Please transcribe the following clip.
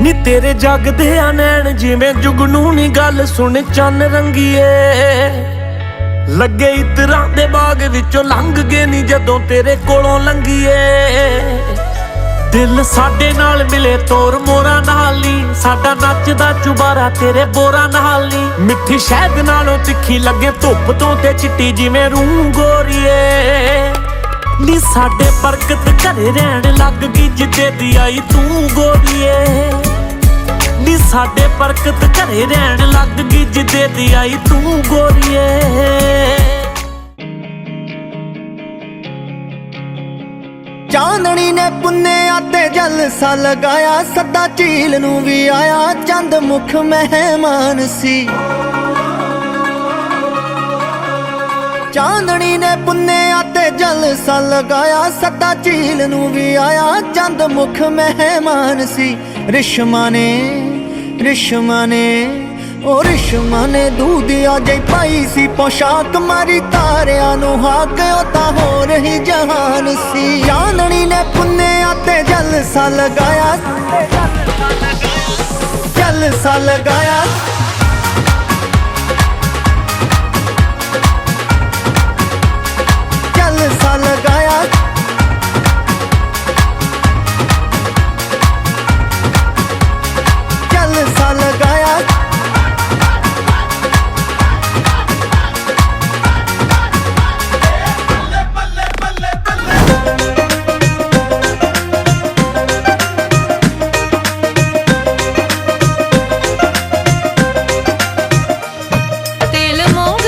ਨੀ ਤੇਰੇ ਜਗਦੇ ਆ ਨੈਣ ਜਿਵੇਂ ਜੁਗਨੂ ਨੀ ਗੱਲ ਸੁਣ ਚੰਨ ਰੰਗੀਏ। ਲੱਗੇ ਇਤਰਾਂ ਦੇ ਬਾਗ ਵਿੱਚੋਂ ਲੰਘ ਗਏ ਨੀ ਜਦੋਂ ਤੇਰੇ ਕੋਲੋਂ ਲੰਘੀਏ। ਦਿਲ ਸਾਡੇ ਨਾਲ ਮਿਲੇ ਤੋਰ ਮੋਰਾ ਨਾਲ ਨੀ ਸਾਡਾ ਨੱਚਦਾ ਚੁਬਾਰਾ ਤੇਰੇ ਬੋਰਾ ਨਾਲ ਮਿੱਠੀ ਸ਼ਹਿਦ ਨਾਲੋਂ ਤਿੱਖੀ ਲੱਗੇ ਧੁੱਪ ਤੋਂ ਤੇ ਚਿੱਟੀ ਜਿਵੇਂ ਰੂਹ ਗੋਰੀਏ। ਨੀ ਸਾਡੇ ਬਰਕਤ ਘਰੇ ਰਹਿਣ ਲੱਗ ਗਈ ਜਿੱਦੇ ਦੀ ਆਈ ਤੂੰ ਗੋਰੀਏ। ਨੀ ਸਾਡੇ ਬਰਕਤ ਘਰੇ ਰਹਿਣ ਲੱਗ ਗਈ ਜਿੱਦੇ ਦੀ ਆਈ ਤੂੰ ਗੋਰੀਏ। ਚਾਂਦਣੀ ਨੇ ਪੁੰਨਿਆ ਤੇ ਜਲਸਾ ਲਗਾਇਆ, ਸੱਦਾ ਝੀਲ ਨੂੰ ਵੀ ਆਇਆ, ਚੰਦ ਮੁਖ ਮਹਿਮਾਨ ਸੀ। ਚਾਂਦਣੀ ਨੇ ਪੁੰਨਿਆ ਤੇ ਜਲਸਾ ਲਗਾਇਆ, ਸੱਦਾ ਝੀਲ ਨੂੰ ਵੀ ਆਇਆ, ਚੰਦ ਮੁਖ ਮਹਿਮਾਨ ਸੀ। ਰਿਸ਼ਮਾ ਨੇ ਰਿਸ਼ਮਾ ਨੇ ਉਹ ਰਿਸ਼ਮਾ ਨੇ ਦੂਧਿਆ ਜਈ ਪਾਈ ਸੀ, ਪੋਸ਼ਾਕ ਮਾਰੀ ਤਾਰਿਆਂ ਨੂੰ ਹਾਕ, ਉਹ ਤਾਂ ਹੋ ਰਹੀ ਜਹਾਨ ਸੀ। ਯਾਰ ਜਲਸਾ ਲਗਾਇਆ। ਜਲਸਾ ਲਗਾਇਆ। Good morning.